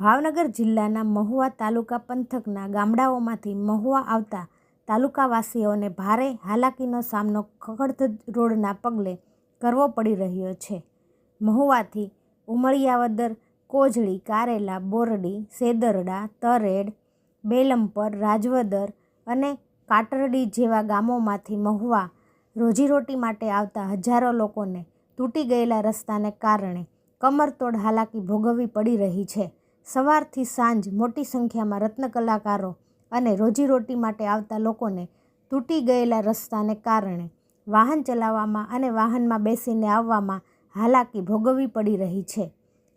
ભાવનગર જિલ્લાના મહુવા તાલુકા પંથકના ગામડાઓમાંથી મહુવા આવતા તાલુકાવાસીઓને ભારે હાલાકીનો સામનો ખખડધજ રોડના પગલે કરવો પડી રહ્યો છે. મહુવાથી ઉમળિયાવદર, કોજળી, કારેલા, બોરડી, સેદરડા, તરેડ, બેલમપર, રાજવદર અને કાટરડી જેવા ગામોમાંથી મહુવા રોજીરોટી માટે આવતા હજારો લોકોને તૂટી ગયેલા રસ્તાને કારણે કમરતોડ હાલાકી ભોગવવી પડી રહી છે. સવારથી સાંજ મોટી સંખ્યામાં રત્ન કલાકારો અને રોજીરોટી માટે આવતા લોકોને તૂટી ગયેલા રસ્તાને કારણે વાહન ચલાવવામાં અને વાહનમાં બેસીને આવવામાં હાલાકી ભોગવવી પડી રહી છે.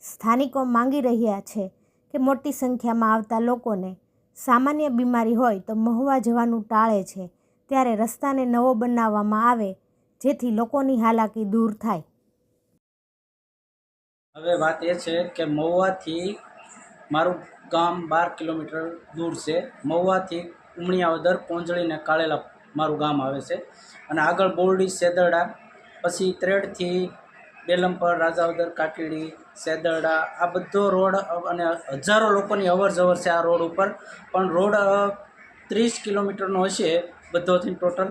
સ્થાનિકો માંગી રહ્યા છે કે મોટી સંખ્યામાં આવતા લોકોને સામાન્ય બીમારી હોય તો મહુવા જવાનું ટાળે છે ત્યારે રસ્તાને નવો બનાવવામાં આવે જેથી લોકોની હાલાકી દૂર થાય. હવે વાત એ છે કે મહુવાથી મારું ગામ બાર કિલોમીટર દૂર છે. મહુવાથી ઉમણિયાવદર પોંજળી પોંજળીને કાળેલા મારું ગામ આવે છે. અને આગળ બોરડી સેદરડા પછી ત્રેડથી બેલમપર, રાજાવદર, કાકીડી સેદરડા આ બધો રોડ અને હજારો લોકોની અવર જવર છે આ રોડ ઉપર. પણ રોડ ત્રીસ કિલોમીટરનો હશે બધોથી ટોટલ.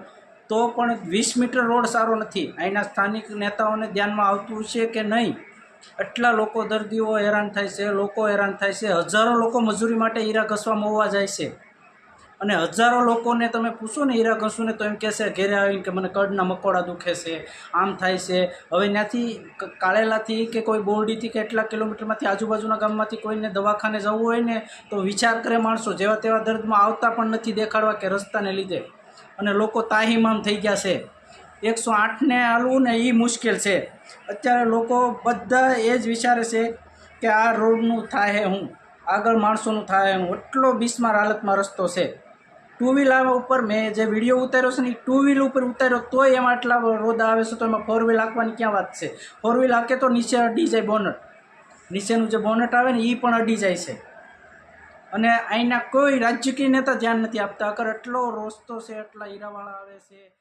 તો પણ વીસ મીટર રોડ સારો નથી. અહીંના સ્થાનિક નેતાઓને ધ્યાનમાં આવતું છે કે નહીં? એટલા લોકો દર્દીઓ હેરાન થાય છે, લોકો હેરાન થાય છે, હજારો લોકો મજૂરી માટે હીરા ઘસવા મોવા જાય છે. અને હજારો લોકોને તમે પૂછો ને હીરા ઘસું ને તો એમ કહેશે ઘેરે આવીને કે મને કડના મકોડા દુખે છે, આમ થાય છે. હવે ત્યાંથી કાળેલાથી કે કોઈ બોરડીથી કે એટલા કિલોમીટરમાંથી આજુબાજુના ગામમાંથી કોઈને દવાખાને જવું હોય ને તો વિચાર કરે માણસો, જેવા તેવા દર્દમાં આવતા પણ નથી દેખાડવા કે રસ્તાને લીધે. અને લોકો તાહીમામ થઈ ગયા છે. એકસો આઠને હાલવું ને એ મુશ્કેલ છે. અત્યારે લોકો બધા એ જ વિચારે છે કે આ રોડનું થાય હું આગળ માણસોનું થાય હું એટલો બિસ્માર હાલતમાં રસ્તો છે. ટુ વ્હીલ ઉપર મેં જે વીડિયો ઉતાર્યો છે ને એ ટુ વ્હીલ ઉપર ઉતાર્યો તોય એમાં આટલા રોદા આવે છે તો એમાં ફોર વ્હીલ હાંકવાની ક્યાં વાત છે? ફોર વ્હીલ હાંકે તો નીચે અડી જાય બોનટ નીચેનું જે બોનટ આવે ને એ પણ અડી જાય છે. અને અહીંના કોઈ રાજકીય નેતા ધ્યાન નથી આપતા. અગર એટલો રોસ્તો છે, એટલા હીરાવાળા આવે છે